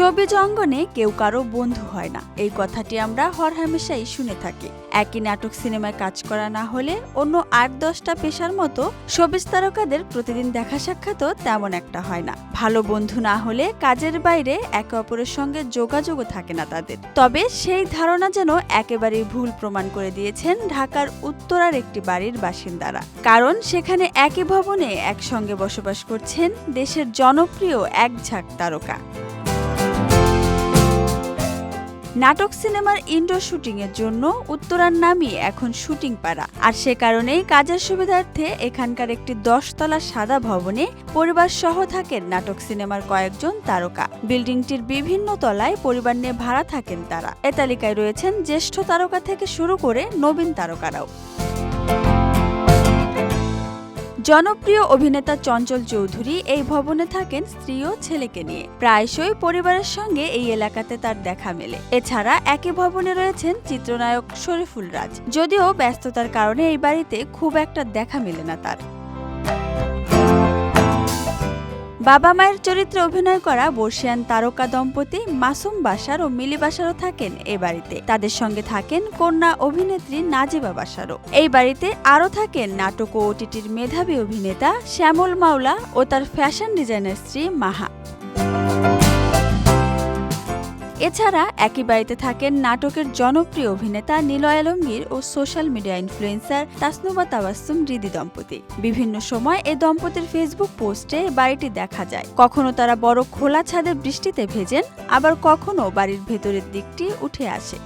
সবিজ অঙ্গনে কেউ কারও বন্ধু হয় না। এই কথাটি আমরা হরহামেশাই শুনে থাকি। একই নাটক সিনেমায় কাজ করা না হলে অন্য আট দশটা পেশার মতো সবিজ তারকাদের প্রতিদিন দেখা সাক্ষাৎও তেমন একটা হয় না। ভালো বন্ধু না হলে কাজের বাইরে একে অপরের সঙ্গে যোগাযোগও থাকে না তাদের। তবে সেই ধারণা যেন একেবারেই ভুল প্রমাণ করে দিয়েছেন ঢাকার উত্তরার একটি বাড়ির বাসিন্দারা। কারণ সেখানে একই ভবনে একসঙ্গে বসবাস করছেন দেশের জনপ্রিয় এক ঝাঁক তারকা। নাটক সিনেমার ইনডোর শুটিংয়ের জন্য উত্তরার নামই এখন শুটিং পাড়া। আর সে কারণেই কাজের সুবিধার্থে এখানকার একটি দশতলা সাদা ভবনে পরিবার সহ থাকেন নাটক সিনেমার কয়েকজন তারকা। বিল্ডিংটির বিভিন্ন তলায় পরিবার নিয়ে ভাড়া থাকেন তারা। এ তালিকায় রয়েছেন জ্যেষ্ঠ তারকা থেকে শুরু করে নবীন তারকারাও। জনপ্রিয় অভিনেতা চঞ্চল চৌধুরী এই ভবনে থাকেন স্ত্রী ও ছেলেকে নিয়ে। প্রায়শই পরিবারের সঙ্গে এই এলাকাতে তার দেখা মেলে। এছাড়া একই ভবনে রয়েছেন চিত্রনায়ক শরীফুল রাজ। যদিও ব্যস্ততার কারণে এই বাড়িতে খুব একটা দেখা মেলে না তার। বাবা মায়ের চরিত্রে অভিনয় করা বর্ষিয়ান তারকা দম্পতি মাসুম বাসার ও মিলি বাসারও থাকেন এ বাড়িতে। তাদের সঙ্গে থাকেন কন্যা অভিনেত্রী নাজিবা বাসারও। এই বাড়িতে আরও থাকেন নাটক ও ওটিটির মেধাবী অভিনেতা শ্যামল মাওলা ও তার ফ্যাশন ডিজাইনার স্ত্রী মাহা। এছাড়া একই বাড়িতে থাকেন নাটকের জনপ্রিয় অভিনেতা নিলয় আলমগীর ও social media influencer Tasnuba Tabassum Ridi দম্পতি। বিভিন্ন সময় এ দম্পতির ফেসবুক পোস্টে বাড়িটি দেখা যায়। কখনো তারা বড় খোলা ছাদে বৃষ্টিতে ভেজেন, আবার কখনো বাড়ির ভেতরের দিকটি উঠে আসে।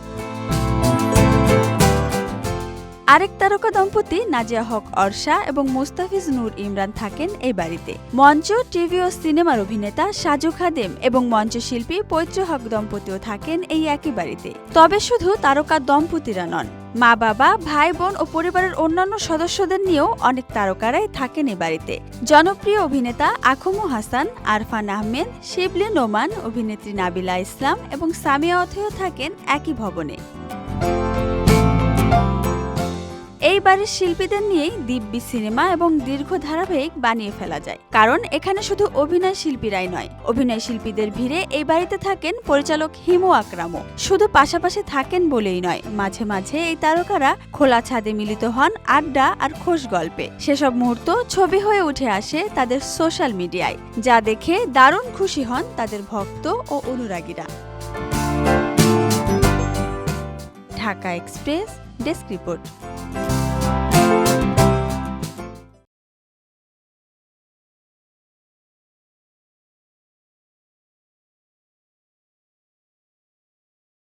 আরেক তারকা দম্পতি নাজিয়া হক অর্ষা এবং মুস্তাফিজ নূর ইমরান থাকেন এই বাড়িতে। মঞ্চ, টিভি ও সিনেমার অভিনেতা সাজু খাদেম এবং মঞ্চশিল্পী পৈত্র হক দম্পতিও থাকেন এই একই বাড়িতে। তবে শুধু তারকা দম্পতিরা নন, মা বাবা, ভাই বোন ও পরিবারের অন্যান্য সদস্যদের নিয়েও অনেক তারকারাই থাকেন এ বাড়িতে। জনপ্রিয় অভিনেতা আখমু হাসান, আরফান আহমেদ, শিবলি নোমান, অভিনেত্রী নাবিলা ইসলাম এবং সামিয়া অথেও থাকেন একই ভবনে। এই বাড়ির শিল্পীদের নিয়েই দিব্যি সিনেমা এবং দীর্ঘ ধারাবাহিক বানিয়ে ফেলা যায়। কারণ এখানে শুধু অভিনয় শিল্পীরাই নয়, অভিনয় শিল্পীদের ভিড়ে এই বাড়িতে থাকেন পরিচালক হিমু আকরামও। শুধু পাশাপাশি থাকেন বলেই নয়, মাঝে মাঝে এই তারকারা খোলা ছাদে মিলিত হন আড্ডা আর খোশ গল্পে। সেসব মুহূর্ত ছবি হয়ে উঠে আসে তাদের সোশ্যাল মিডিয়ায়, যা দেখে দারুণ খুশি হন তাদের ভক্ত ও অনুরাগীরা। Dhaka express, desk report.